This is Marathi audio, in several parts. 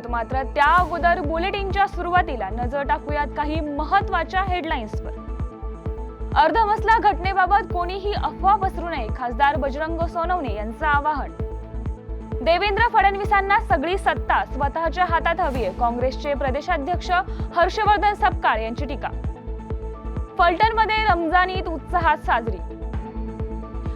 आहोत मात्र त्या अगोदर बुलेटिनच्या सुरुवातीला नजर टाकूयात काही महत्त्वाच्या हेडलाईन्सवर. अर्धमसला घटनेबाबत कोणीही अफवा पसरू नये खासदार बजरंग सोनवणे यांचं आवाहन. देवेंद्र फडणवीसांना सगळी सत्ता स्वतःच्या हातात हवी आहे काँग्रेसचे प्रदेशाध्यक्ष हर्षवर्धन सपकाळ यांची टीका. फलटणमध्ये रमजान ईद उत्साहात साजरी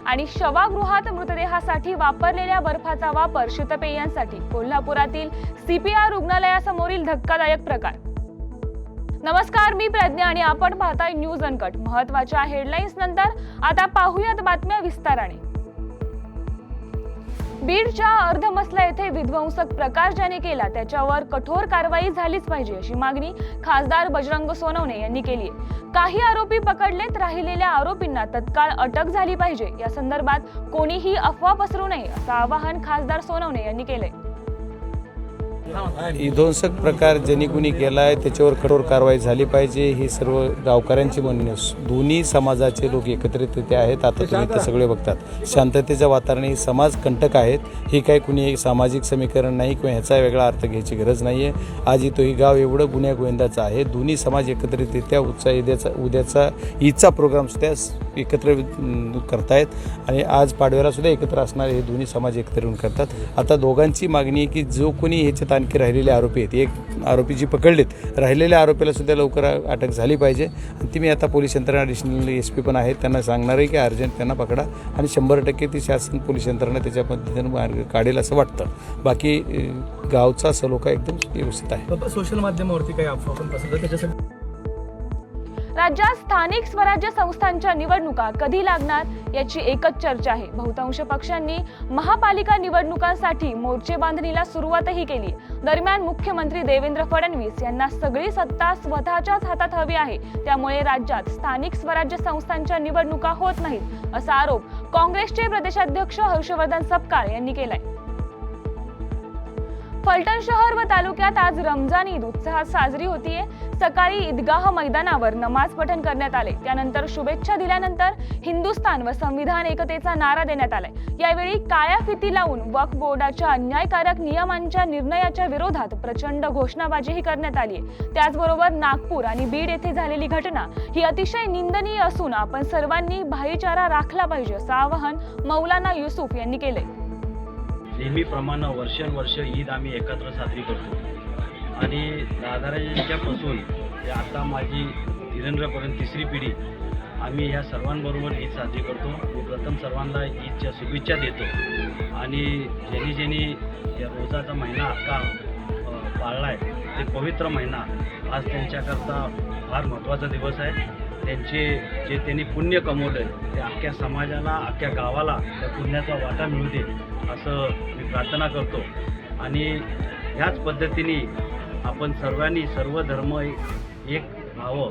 आणि शवागृहात मृतदेहासाठी वापरलेल्या बर्फाचा वापर शीतपेयांसाठी. कोल्हापुरातील सीपीआर रुग्णालयासमोरील धक्कादायक प्रकार. नमस्कार मी प्रज्ञा आणि आपण पाहताय न्यूज अनकट. महत्त्वाच्या हेडलाईन्स नंतर आता पाहूयात बातम्या विस्ताराने. बीडच्या अर्धमसला येथे विध्वंसक प्रकार ज्याने केला त्याच्यावर कठोर कारवाई झालीच पाहिजे अशी मागणी खासदार बजरंग सोनवणे यांनी केली आहे. काही आरोपी पकडलेत राहिलेल्या आरोपींना तत्काळ अटक झाली पाहिजे. या संदर्भात कोणीही अफवा पसरू नये असं आवाहन खासदार सोनवणे यांनी केलंय. विध्वंसक प्रकार ज्यांनी कुणी केला आहे त्याच्यावर कठोर कारवाई झाली पाहिजे. ही सर्व गावकऱ्यांची म्हणणे दोन्ही समाजाचे लोक एकत्रितरित्या आहेत. आता तुम्ही ते सगळे बघतात. शांततेचं वातावरण ही समाज कंटक आहेत. ही काही कुणी एक सामाजिक समीकरण नाही किंवा ह्याचा वेगळा अर्थ घ्यायची गरज नाही आहे आज इथं ही गाव एवढं गुन्ह्या गोविंदाचं आहे. दोन्ही समाज एकत्रितरित्या उत्साह उद्याचा उद्याचा ईदचा प्रोग्राम सुद्धा एकत्र करतायत. आणि आज पाडव्याला सुद्धा एकत्र असणारे हे दोन्ही समाज एकत्र येऊन करतात. आता दोघांची मागणी आहे की जो कोणी ह्याच्यात आणखी राहिलेले आरोपी आहेत. एक आरोपी जी पकडलेत राहिलेल्या आरोपीला सुद्धा लवकर अटक झाली पाहिजे. आणि ती मी आता पोलीस यंत्रणा ॲडिशनल एस पी पण आहेत. त्यांना सांगणार आहे की अर्जंट त्यांना पकडा आणि शंभर टक्के ती शासन पोलीस यंत्रणा त्याच्या पद्धतीनं मार्ग काढेल असं वाटतं. बाकी गावचा सलोखा एकदम व्यवस्थित आहे. सोशल माध्यमावरती काही अफवा पण त्याच्यासाठी राज्यात स्थानिक स्वराज्य संस्थांच्या निवडणुका कधी लागणार याची एकच चर्चा आहे. बहुतांश पक्षांनी महापालिका निवडणुकांसाठी मोर्चे बांधणीला सुरुवातही केली. दरम्यान मुख्यमंत्री देवेंद्र फडणवीस यांना सगळी सत्ता स्वतःच्याच हातात हवी आहे. त्यामुळे राज्यात स्थानिक स्वराज्य संस्थांच्या निवडणुका होत नाहीत असा आरोप काँग्रेसचे प्रदेशाध्यक्ष हर्षवर्धन सपकाळ यांनी केलाय. फलटण शहर व तालुक्यात आज रमजान ईद उत्साहात साजरी होतीये. सकाळी ईदगाह मैदानावर नमाज पठण करण्यात आले. त्यानंतर शुभेच्छा दिल्यानंतर हिंदुस्थान व संविधान एकतेचा नारा देण्यात आलाय. यावेळी काळ्या फिती लावून वक्फ बोर्डाच्या अन्यायकारक नियमांच्या निर्णयाच्या विरोधात प्रचंड घोषणाबाजीही करण्यात आली आहे त्याचबरोबर नागपूर आणि बीड येथे झालेली घटना ही अतिशय निंदनीय असून आपण सर्वांनी भाईचारा राखला पाहिजे असं आवाहन मौलाना युसुफ यांनी केलंय. नेहमीप्रमाणे वर्षानुवर्ष ईद आम्ही एकत्र साजरी करतो. आणि दादाराजांच्यापासून ते आता माझी धीरेंद्रपर्यंत तिसरी पिढी आम्ही ह्या सर्वांबरोबर ईद साजरी करतो. मी प्रथम सर्वांना ईदच्या शुभेच्छा देतो. आणि ज्यांनी ज्यांनी या रोजाचा महिना हक्का पाळला आहे ते पवित्र महिना. आज त्यांच्याकरता फार महत्त्वाचा दिवस आहे. त्यांचे जे त्यांनी पुण्य कमवलं आहे ते अख्ख्या समाजाला अख्ख्या गावाला त्या पुण्याचा वाटा मिळू दे असं प्रार्थना करतो. आणि ह्याच पद्धतीने आपण सर्वांनी सर्व धर्म एक व्हावं.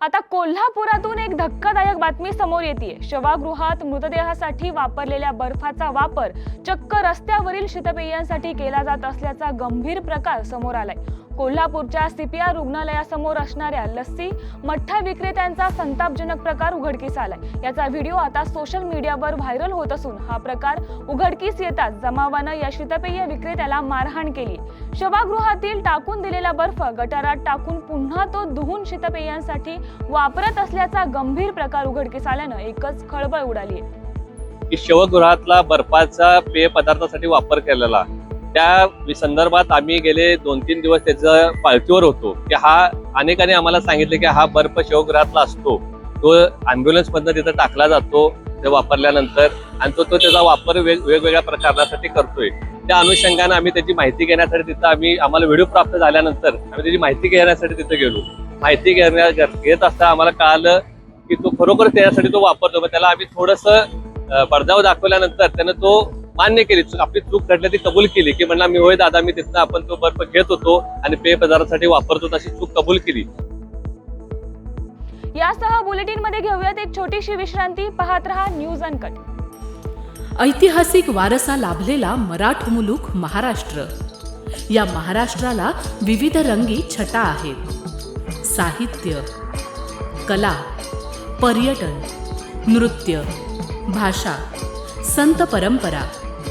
आता कोल्हापुरातून एक धक्कादायक बातमी समोर येते शवागृहात मृतदेहासाठी वापरलेल्या बर्फाचा वापर चक्क रस्त्यावरील शीतपेयांसाठी केला जात असल्याचा गंभीर प्रकार समोर आलाय. कोल्हापूरच्या सीपीआर रुग्णालयासमोर असणाऱ्या लस्सी मठ्ठा विक्रेत्यांचा संतापजनक प्रकार उघडकीस आलाय. याचा व्हिडिओ आता सोशल मीडियावर व्हायरल होत असून हा प्रकार उघडकीस येताच जमावानं या शीतपेय विक्रेत्याला मारहाण केली. शवागृहातील टाकून दिलेला बर्फ गटारात टाकून पुन्हा तो धुवून शीतपेयांसाठी वापरत असल्याचा गंभीर प्रकार उघडकीस आल्यानं एकच खळबळ उडाली आहे शवगृहातला बर्फाचा पेय पदार्थासाठी वापर केलेला. त्या संदर्भात आम्ही गेले दोन तीन दिवस त्याचं पाळतीवर होतो. की हा अनेकांनी आम्हाला सांगितले की हा बर्फ शवगृहातला असतो. तो अँब्युलन्स मधनं तिथं टाकला जातो ते वापरल्यानंतर आणि तो तो त्याचा वापर वेग वेगवेगळ्या प्रकारासाठी करतोय. त्या अनुषंगाने आम्ही त्याची माहिती घेण्यासाठी तिथं आम्ही आम्हाला व्हिडिओ प्राप्त झाल्यानंतर आम्ही त्याची माहिती घेण्यासाठी तिथं गेलो. माहिती घेण्या घेत असता आम्हाला कळालं की तो खरोखर त्यासाठी तो वापरतो. मग त्याला आम्ही थोडस पडदाव दाखवल्यानंतर त्यानं तो मान्य केली. चूक- आपली चूक घडली ती कबूल केली. की म्हणला मी होय दादा मी तिथनं आपण तो बर्फ घेत होतो आणि पेय पदार्थासाठी वापरतो तशी चूक कबूल केली. यासह बुलेटिनमध्ये घेऊयात एक छोटीशी विश्रांती. पाहत रहा न्यूज अनकट ऐतिहासिक वारसा लाभलेला मराठ मुलूक महाराष्ट्र. या महाराष्ट्राला विविध रंगी छटा आहेत. साहित्य कला पर्यटन नृत्य भाषा संत परंपरा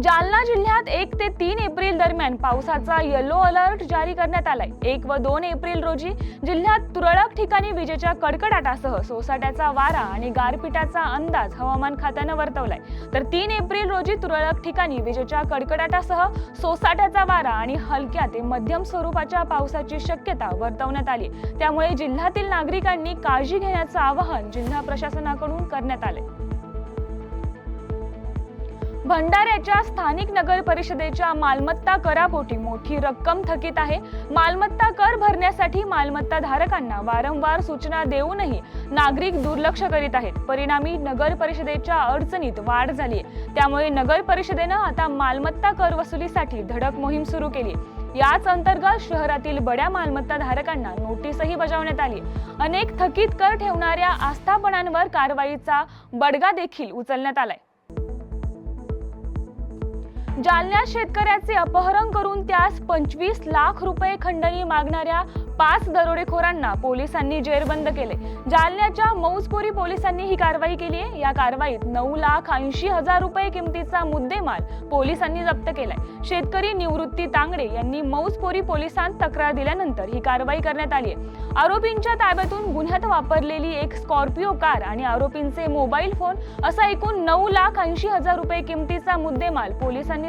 जालना जिल्ह्यात एक ते तीन एप्रिल दरम्यान पावसाचा येलो अलर्ट जारी करण्यात आलाय. एक व दोन एप्रिल रोजी जिल्ह्यात तुरळक ठिकाणी विजेच्या कडकडाटासह सोसाट्याचा वारा आणि गारपिटाचा अंदाज हवामान खात्यानं वर्तवलाय. तर तीन एप्रिल रोजी तुरळक ठिकाणी विजेच्या कडकडाटासह सोसाट्याचा वारा आणि हलक्या ते मध्यम स्वरूपाच्या पावसाची शक्यता वर्तवण्यात आली. त्यामुळे जिल्ह्यातील नागरिकांनी काळजी घेण्याचं आवाहन जिल्हा प्रशासनाकडून करण्यात आलंय. भंडाऱ्याच्या स्थानिक नगर परिषदेच्या मालमत्ता करापोटी मोठी रक्कम थकीत आहे. मालमत्ता कर भरण्यासाठी मालमत्ता धारकांना वारंवार सूचना देऊनही नागरिक दुर्लक्ष करीत आहेत. परिणामी नगर परिषदेच्या अडचणीत वाढ झाली आहे. त्यामुळे नगर परिषदेनं आता मालमत्ता कर वसुलीसाठी धडक मोहीम सुरू केली याच अंतर्गत शहरातील बड्या मालमत्ता धारकांना नोटीसही बजावण्यात आली अनेक थकीत कर ठेवणाऱ्या आस्थापनांवर कारवाईचा बडगा देखील उचलण्यात आलाय. जालन्यात शेतकऱ्याचे अपहरण करून त्यास पंचवीस लाख रुपये खंडणी मागणाऱ्या पाच दरोडेखोरांना पोलिसांनी जेरबंद केले. जालन्याच्या मौजपुरी पोलिसांनी ही कारवाई केली आहे. या कारवाईत नऊ लाख ऐंशी हजार रुपये किमतीचा मुद्देमाल पोलिसांनी जप्त केलाय. शेतकरी निवृत्ती तांगडे यांनी मौजपुरी पोलिसांत तक्रार दिल्यानंतर ही कारवाई करण्यात आली आहे. आरोपींच्या ताब्यातून गुन्ह्यात वापरलेली एक स्कॉर्पिओ कार आणि आरोपींचे मोबाईल फोन असा एकूण नऊ लाख ऐंशी हजार रुपये किमतीचा मुद्देमाल पोलिसांनी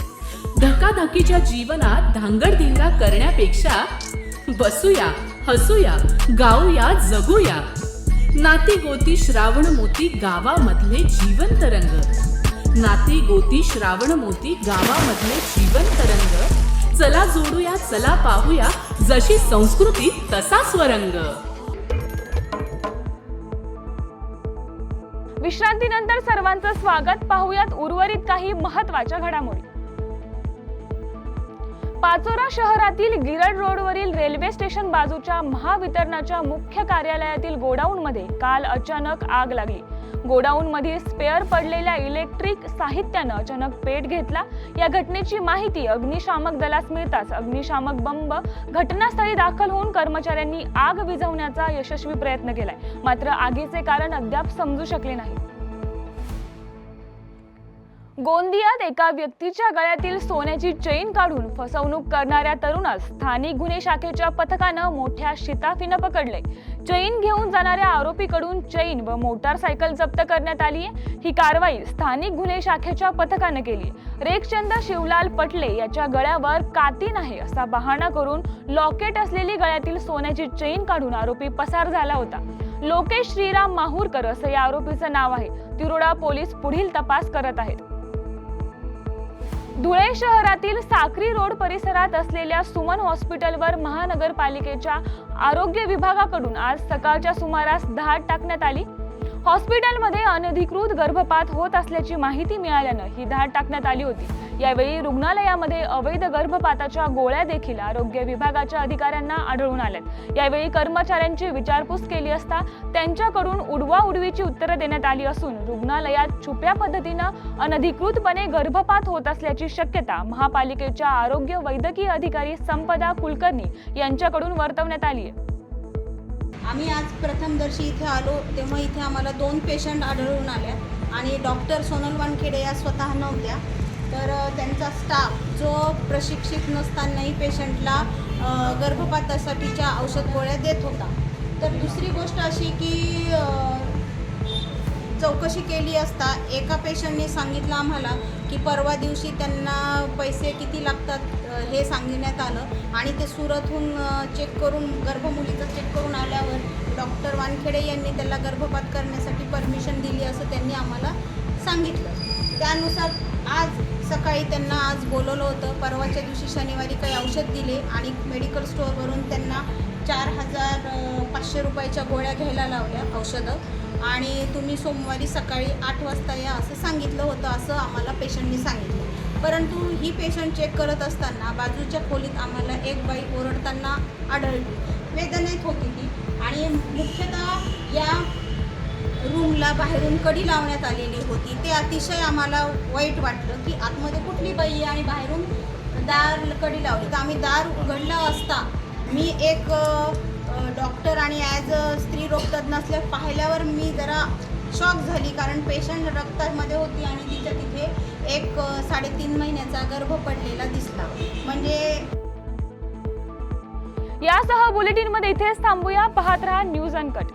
धकाधकीच्या जीवनात धांगडधिंगा करण्यापेक्षा बसूया हसूया गाऊया जगूया. नाती गोती श्रावण मोती गावामधले जीवंत रंग. नाती गोती श्रावण मोती गावामधले जीवंत रंग. चला जोडूया चला पाहूया जशी संस्कृती तसा स्वरंग. विश्रांतीनंतर सर्वांचं स्वागत. पाहूयात उर्वरित काही महत्त्वाच्या घडामोडी. पाचोरा शहरातील गिरड रोडवरील रेल्वे स्टेशन बाजूच्या महावितरणाच्या मुख्य कार्यालयातील गोडाऊनमध्ये काल अचानक आग लागली. गोडाऊनमधील स्पेअर पडलेल्या इलेक्ट्रिक साहित्यानं अचानक पेट घेतला. या घटनेची माहिती अग्निशामक दलास मिळताच अग्निशामक बंब घटनास्थळी दाखल होऊन कर्मचाऱ्यांनी आग विझवण्याचा यशस्वी प्रयत्न केलाय. मात्र आगीचे कारण अद्याप समजू शकले नाही गोंदियात एका व्यक्तीच्या गळ्यातील सोन्याची चेन काढून फसवणूक करणाऱ्या तरुणास स्थानिक गुन्हे शाखेच्या पथकानं मोठ्या शिताफीनं पकडले चेन घेऊन जाणाऱ्या आरोपीकडून चेन व मोटारसायकल जप्त करण्यात आली आहे ही कारवाई स्थानिक गुन्हे शाखेच्या पथकानं केली. रेखचंद शिवलाल पटले याच्या गळ्यावर कातीन आहे असा बहाणा करून लॉकेट असलेली गळ्यातील सोन्याची चेन काढून आरोपी पसार झाला होता. लोकेश श्रीराम माहूरकर असं या आरोपीचं नाव आहे. तिरोडा पोलीस पुढील तपास करत आहेत. धुळे शहरातील साक्री रोड परिसरात असलेल्या सुमन हॉस्पिटलवर महानगरपालिकेच्या आरोग्य विभागाकडून आज सकाळच्या सुमारास धाड टाकण्यात आली. हॉस्पिटलमध्ये अनधिकृत गर्भपात होत असल्याची माहिती मिळाल्यानं ही धाड टाकण्यात आली होती. यावेळी रुग्णालयामध्ये अवैध गर्भपाताच्या गोळ्या देखील आरोग्य विभागाच्या अधिकाऱ्यांना आढळून आल्यात. यावेळी कर्मचाऱ्यांची विचारपूस केली असता त्यांच्याकडून उडवा उडवीची उत्तरं देण्यात आली असून रुग्णालयात छुप्या पद्धतीनं अनधिकृतपणे गर्भपात होत असल्याची शक्यता महापालिकेच्या आरोग्य वैद्यकीय अधिकारी संपदा कुलकर्णी यांच्याकडून वर्तवण्यात आली आहे. आम्ही आज प्रथमदर्शी इथे आलो तेव्हा इथे आम्हाला दोन पेशंट आढळून आल्या आणि डॉक्टर सोनल वानखेडे या स्वतः नव्हत्या. तर त्यांचा स्टाफ जो प्रशिक्षित नसतानाही पेशंटला गर्भपातासाठीच्या औषध गोळ्या देत होता. तर दुसरी गोष्ट अशी की चौकशी केली असता एका पेशंटने सांगितलं आम्हाला की परवा दिवशी त्यांना पैसे किती लागतात? हे सांगण्यात आलं. आणि ते सुरतहून चेक करून गर्भमुलीचं चेक करून आल्यावर डॉक्टर वानखेडे यांनी त्याला गर्भपात करण्यासाठी परमिशन दिली असं त्यांनी आम्हाला सांगितलं. त्यानुसार आज सकाळी त्यांना आज बोलवलं होतं. परवाच्या दिवशी शनिवारी काही औषध दिले आणि मेडिकल स्टोअरवरून त्यांना चार हजार पाचशे रुपयाच्या गोळ्या घ्यायला लावल्या औषधं. आणि तुम्ही सोमवारी सकाळी आठ वाजता या असं सांगितलं होतं असं आम्हाला पेशंटनी सांगितलं. परंतु ही पेशंट चेक करत असताना बाजूच्या खोलीत आम्हाला एक बाई ओरडताना आढळली. वेदनेत होती ती. आणि मुख्यतः या रूमला बाहेरून कडी लावण्यात आलेली होती. ते अतिशय आम्हाला वाईट वाटलं की आतमध्ये कुठली बाई आहे आणि बाहेरून दार कडी लावली. तर आम्ही दार उघडलं असता मी एक डॉक्टर आणि ॲज अ स्त्री रोग तज्ञ असल्या पाहिल्यावर मी जरा शॉक झाली कारण पेशंट रक्तामध्ये होती आणि तिच्या तिथे एक साडेतीन महिन्याचा गर्भ पडलेला दिसला. म्हणजे यासह बुलेटिनमध्ये इथेच थांबूया. पाहत रहा न्यूज अनकट.